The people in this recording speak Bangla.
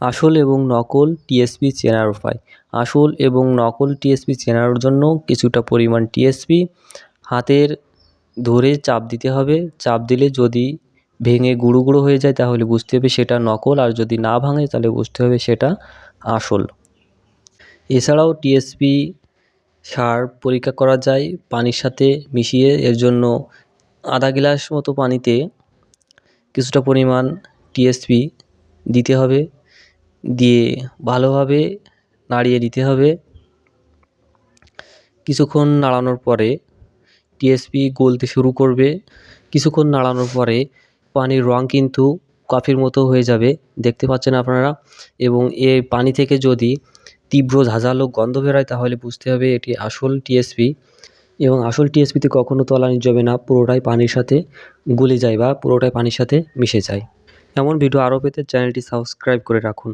আসল এবং নকল টিএসপি চেনার উপায়। আসল এবং নকল টিএসপি চেনার জন্য কিছুটা পরিমাণ টিএসপি হাতের ধরে চাপ দিতে হবে। চাপ দিলে যদি ভেঙে গুঁড়ো গুঁড়ো হয়ে যায় তাহলে বুঝতে হবে সেটা নকল, আর যদি না ভাঙে তাহলে বুঝতে হবে সেটা আসল। এছাড়াও টিএসপি সার পরীক্ষা করা যায় পানির সাথে মিশিয়ে, এর জন্য আধা গ্লাস মতো পানিতে কিছুটা পরিমাণ টিএসপি দিতে হবে। দিয়ে ভালোভাবে নাড়িয়ে দিতে হবে। কিছুক্ষণ নাড়ানোর পরে টিএসপি গলতে শুরু করবে। কিছুক্ষণ নাড়ানোর পরে পানির রঙ কিন্তু কফির মতো হয়ে যাবে, দেখতে পাচ্ছেন আপনারা। এবং এ পানি থেকে যদি তীব্র ঝাঁঝালো গন্ধ বেরোয়, তাহলে বুঝতে হবে এটি আসল টিএসপি। এবং আসল টিএসপিতে কখনও তলানি যাবে না, পুরোটাই পানির সাথে গলে যায় বা পুরোটাই পানির সাথে মিশে যায়। এমন ভিডিও আরও পেতে চ্যানেলটি সাবস্ক্রাইব করে রাখুন।